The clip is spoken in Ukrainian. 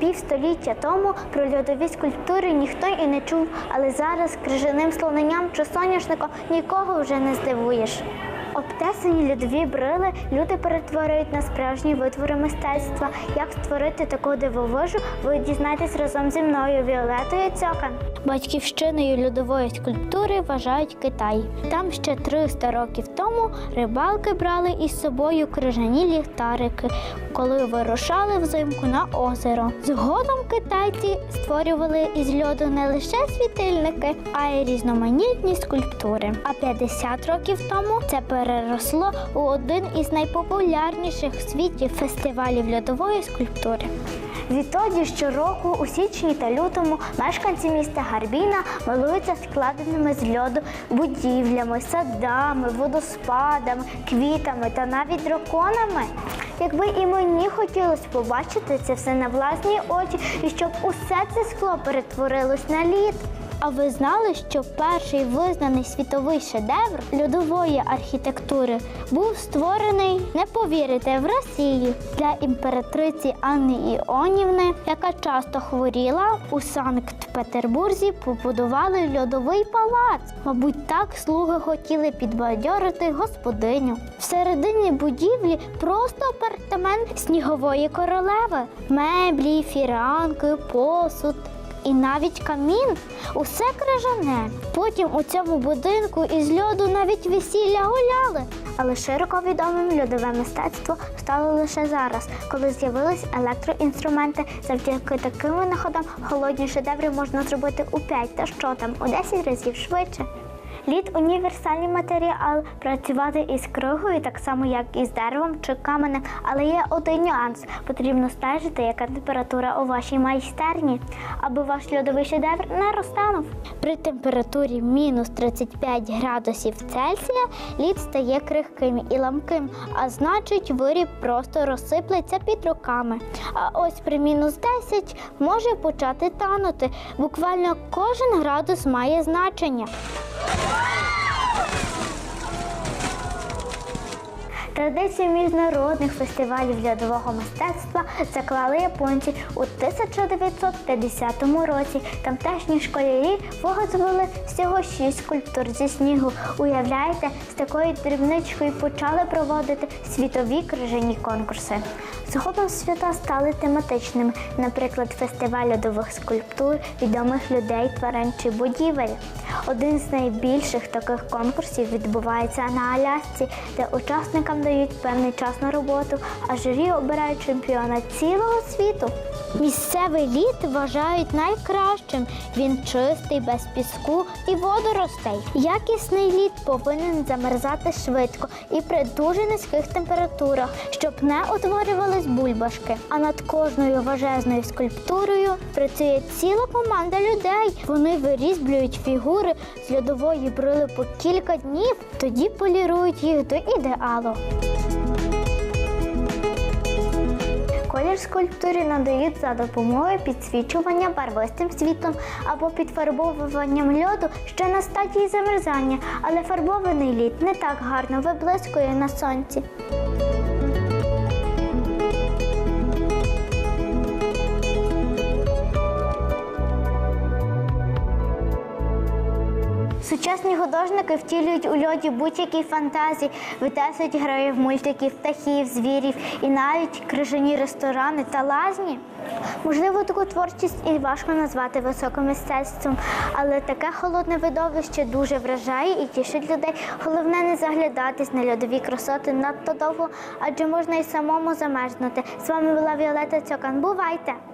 Півстоліття тому про льодові скульптури ніхто і не чув, але зараз крижаним слоненням чи соняшником нікого вже не здивуєш. Обтесані льодові брили люди перетворюють на справжні витвори мистецтва. Як створити таку дивовижу, ви дізнаєтесь разом зі мною Віолетою Цьокан. Батьківщиною льодової скульптури вважають Китай. Там ще 300 років тому рибалки брали із собою крижані ліхтарики, коли вирушали взимку на озеро. Згодом китайці створювали із льоду не лише світильники, а й різноманітні скульптури. А 50 років тому це переросло у один із найпопулярніших в світі фестивалів льодової скульптури. Відтоді щороку у січні та лютому мешканці міста Гарбіна милуються складеними з льоду будівлями, садами, водоспадами, квітами та навіть драконами. Якби і мені хотілося побачити це все на власні очі, і щоб усе це скло перетворилось на лід. А ви знали, що перший визнаний світовий шедевр льодової архітектури був створений, не повірите, в Росії для імператриці Анни Іонівни, яка часто хворіла у Санкт-Петербурзі, побудували льодовий палац. Мабуть, так слуги хотіли підбадьорити господиню. Всередині будівлі просто апартамент снігової королеви, меблі, фіранки, посуд. І навіть камін усе крижане. Потім у цьому будинку із льоду навіть весілля гуляли. Але широко відомим льодове мистецтво стало лише зараз, коли з'явились електроінструменти. Завдяки таким винаходам холодні шедеври можна зробити у 5 та що там у 10 разів швидше. Лід універсальний матеріал. Працювати із кригою так само, як і з деревом чи каменем, але є один нюанс. Потрібно стежити, яка температура у вашій майстерні, аби ваш льодовий шедевр не розтанув. При температурі мінус 35 градусів Цельсія лід стає крихким і ламким, а значить виріб просто розсиплеться під руками. А ось при мінус 10 може почати танути. Буквально кожен градус має значення. Woo! Традицію міжнародних фестивалів льодового мистецтва заклали японці у 1950 році. Тамтешні школярі виготовили всього шість скульптур зі снігу. Уявляєте, з такою дрібничкою почали проводити світові крижані конкурси. Згодом свята стали тематичними, наприклад, фестиваль льодових скульптур, відомих людей, тварин чи будівель. Один з найбільших таких конкурсів відбувається на Алясці, де учасникам дають певний час на роботу, а журі обирають чемпіона цілого світу. Місцевий лід вважають найкращим. Він чистий, без піску і водоростей. Якісний лід повинен замерзати швидко і при дуже низьких температурах, щоб не утворювались бульбашки. А над кожною важезною скульптурою працює ціла команда людей. Вони вирізблюють фігури з льодової брили по кілька днів, тоді полірують їх до ідеалу. Колір скульптури надають за допомогою підсвічування барвистим світлом або підфарбовуванням льоду ще на стадії замерзання, але фарбований лід не так гарно виблискує на сонці. Сучасні художники втілюють у льоді будь-які фантазії, витесують героїв мультиків, птахів, звірів і навіть крижані ресторани та лазні. Можливо, таку творчість і важко назвати високим мистецтвом, але таке холодне видовище дуже вражає і тішить людей. Головне не заглядатись на льодові красоти надто довго, адже можна і самому замерзнути. З вами була Віолета Цьокан. Бувайте!